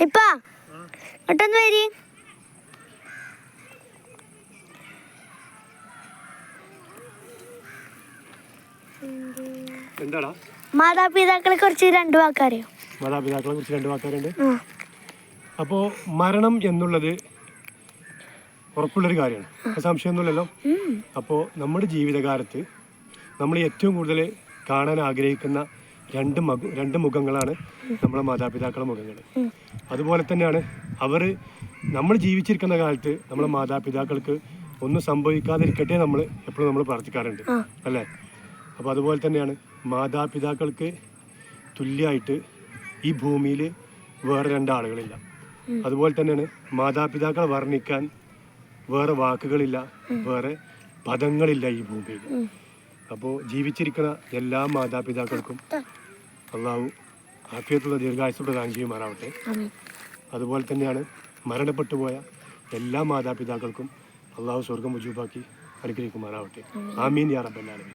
ഇപ്പാ പെട്ടെന്ന് വരി. എന്താടാ? മാതാപിതാക്കളെ കുറിച്ച് രണ്ട് വാക്കറിയോ. മാതാപിതാക്കളെ കുറിച്ച് രണ്ട് വാക്കാരുണ്ട് അപ്പോ അപ്പോൾ മരണം എന്നുള്ളത് ഉറപ്പുള്ളൊരു കാര്യമാണ്. സംശയമൊന്നുമില്ലല്ലോ. അപ്പോൾ നമ്മുടെ ജീവിതകാലത്ത് നമ്മൾ ഏറ്റവും കൂടുതൽ കാണാൻ ആഗ്രഹിക്കുന്ന രണ്ട് മകു രണ്ട് മുഖങ്ങളാണ് നമ്മളെ മാതാപിതാക്കളുടെ മുഖങ്ങൾ. അതുപോലെ തന്നെയാണ് അവർ നമ്മൾ ജീവിച്ചിരിക്കുന്ന കാലത്ത് നമ്മളെ മാതാപിതാക്കൾക്ക് ഒന്നും സംഭവിക്കാതിരിക്കട്ടെ നമ്മൾ എപ്പോഴും നമ്മൾ പ്രാർത്ഥിക്കാറുണ്ട്. അല്ലേ? അപ്പോൾ അതുപോലെ തന്നെയാണ് മാതാപിതാക്കൾക്ക് തുല്യമായിട്ട് ഈ ഭൂമിയിൽ വേറെ രണ്ടാളുകളില്ല. അതുപോലെ തന്നെയാണ് മാതാപിതാക്കളെ വർണിക്കാൻ വേറെ വാക്കുകളില്ല വേറെ പദങ്ങളില്ല ഈ ഭൂമിയിൽ. അപ്പോൾ ജീവിച്ചിരിക്കുന്ന എല്ലാ മാതാപിതാക്കൾക്കും അള്ളാഹു ആഫിയത്തുള്ള ദീർഘായുസ് പ്രദാനം ചെയ്യുമാറാവട്ടെ. അതുപോലെ തന്നെയാണ് മരണപ്പെട്ടു പോയ എല്ലാ മാതാപിതാക്കൾക്കും അള്ളാഹു സ്വർഗം മുജൂബാക്കി അനുഗ്രഹിക്കുമാറാവട്ടെ. ആമീൻ യാ റബ്ബൽ ആലമീൻ.